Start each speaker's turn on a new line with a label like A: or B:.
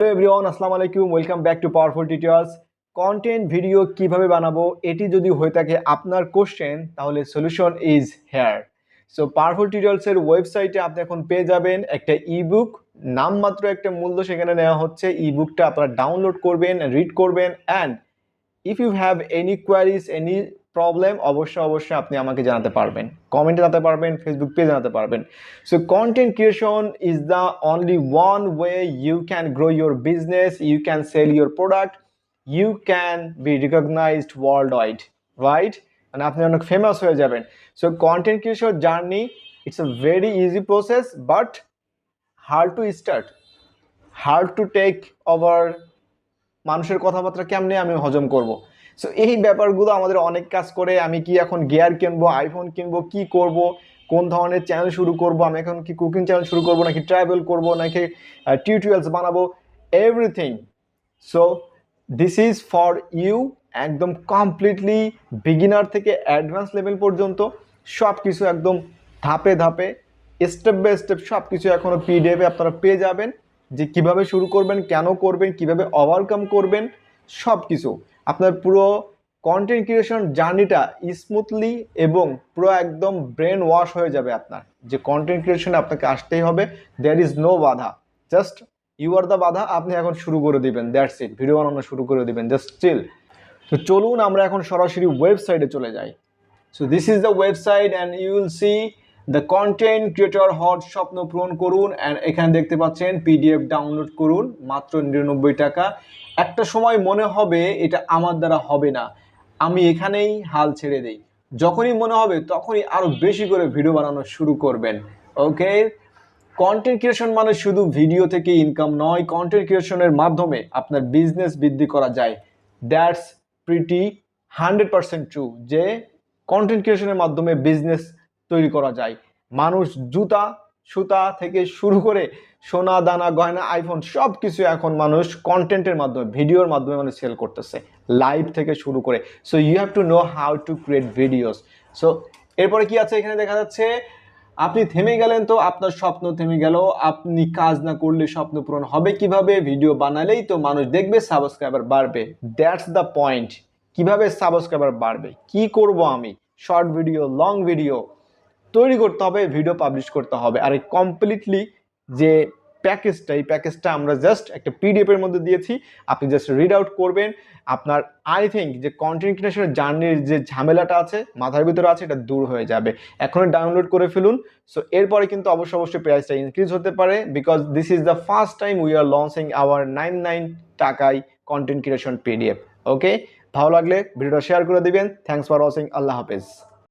A: Hello everyone আসসালামু আলাইকুম welcome back to powerful tutorials content video কীভাবে বানাবো, এটি যদি হয়ে থাকে আপনার কোশ্চেন তাহলে solution is here so powerful টিউটোরিয়ালসের ওয়েবসাইটে আপনি এখন পেয়ে যাবেন একটা ইবুক নামমাত্র একটা মূল্য সেখানে নেওয়া হচ্ছে। ইবুকটা আপনারা ডাউনলোড করবেন রিড করবেন and if you have any queries any problem অবশ্যই অবশ্যই আপনি আমাকে জানাতে পারবেন। কমেন্টে জানাতে পারবেন ফেসবুক পেজে জানাতে পারবেন। So, content is is only one way you can grow grow business you can sell sell product you can be be world wide right? মানে আপনি অনেক ফেমাস হয়ে যাবেন। So content creation journey it's a very easy process but hard to start hard to take over মানুষের কথাবার্তা কেমনে আমি হজম করব? সো এই ব্যাপারগুলো আমাদের অনেক কাজ করে, আমি কি এখন গিয়ার কিনবো আইফোন কিনবো, কি করব, কোন ধরনের চ্যানেল শুরু করব, আমি এখন কি কুকিং চ্যানেল শুরু করব, নাকি ট্রাভেল করব, নাকি টিউটোরিয়ালস বানাবো everything so this is for you একদম কমপ্লিটলি বিগিনার থেকে অ্যাডভান্স লেভেল পর্যন্ত সব কিছু একদম ধাপে ধাপে স্টেপ বাই স্টেপ সব কিছু এখনও পিডিএফে আপনারা পেয়ে যাবেন। যে কীভাবে শুরু করবেন, কেন করবেন, কীভাবে ওভারকাম করবেন সব কিছু আপনার পুরো কন্টেন্ট ক্রিয়েশন জার্নিটা স্মুথলি এবং পুরো একদম ব্রেন ওয়াশ হয়ে যাবে আপনার। যে কন্টেন্ট ক্রিয়েশনে আপনাকে আসতেই হবে দ্যার ইজ নো বাধা। জাস্ট ইউ আর দ্য বাধা, আপনি এখন শুরু করে দিবেন দ্যাটস ইট ভিডিও বানানো শুরু করে দিবেন জাস্ট স্টিল তো চলুন আমরা এখন সরাসরি ওয়েবসাইটে চলে যাই। So this is the website and you will see the content creator hot স্বপ্ন পূরণ করুন অ্যান্ড এখানে দেখতে পাচ্ছেন পিডিএফ ডাউনলোড করুন, মাত্র নিরানব্বই টাকা। একটা সময় মনে হবে এটা আমার দ্বারা হবে না। আমি এখানেই হাল ছেড়ে দেই। যখনই মনে হবে তখনই আরও বেশি করে ভিডিও বানানো শুরু করবেন। ওকে? কন্টেন্ট ক্রিয়েশন মানে শুধু ভিডিও থেকে ইনকাম নয় কন্টেন্ট ক্রিয়েশনের মাধ্যমে আপনার বিজনেস বৃদ্ধি করা যায়। That's pretty hundred percent true যে কন্টেন্ট ক্রিয়েশনের মাধ্যমে বিজনেস তৈরি করা যায়। মানুষ জুতা, সুতা থেকে শুরু করে সোনা, দানা, গয়না আইফোন সব কিছু এখন মানুষ কন্টেন্টের মাধ্যমে ভিডিওর মাধ্যমে মানুষ সেল করতেছে। লাইভ থেকে শুরু করে। So you have to know how to create videos so এরপরে কি আছে এখানে দেখা যাচ্ছে? আপনি থেমে গেলেন তো, আপনার স্বপ্ন থেমে গেল। আপনি কাজ না করলে স্বপ্ন পূরণ হবে কীভাবে? ভিডিও বানালেই তো মানুষ দেখবে সাবস্ক্রাইবার বাড়বে। দ্যাটস দ্য পয়েন্ট কীভাবে সাবস্ক্রাইবার বাড়বে? কি করব আমি? শর্ট ভিডিও লং ভিডিও তৈরি করতে হবে ভিডিও পাবলিশ করতে হবে। আর এই কমপ্লিটলি যে প্যাকেজটা এই প্যাকেজটা আমরা জাস্ট একটা পিডিএফ এর মধ্যে দিয়েছি। আপনি জাস্ট রিড আউট করবেন। আপনার আই থিঙ্ক যে কন্টেন্ট ক্রিয়েশনের জার্নির যে ঝামেলাটা আছে, মাথার ভিতরে আছে, এটা দূর হয়ে যাবে। এখনই ডাউনলোড করে ফেলুন। সো এরপরে কিন্তু অবশ্যই অবশ্যই প্রাইসটা ইনক্রিজ হতে পারে because this is the first time we are launching our nine nine টাকায় কন্টেন্ট ক্রিয়েশন পিডিএফ ওকে ভালো লাগলে ভিডিওটা শেয়ার করে দিবেন। থ্যাংকস ফর ওয়াচিং আল্লাহ হাফেজ।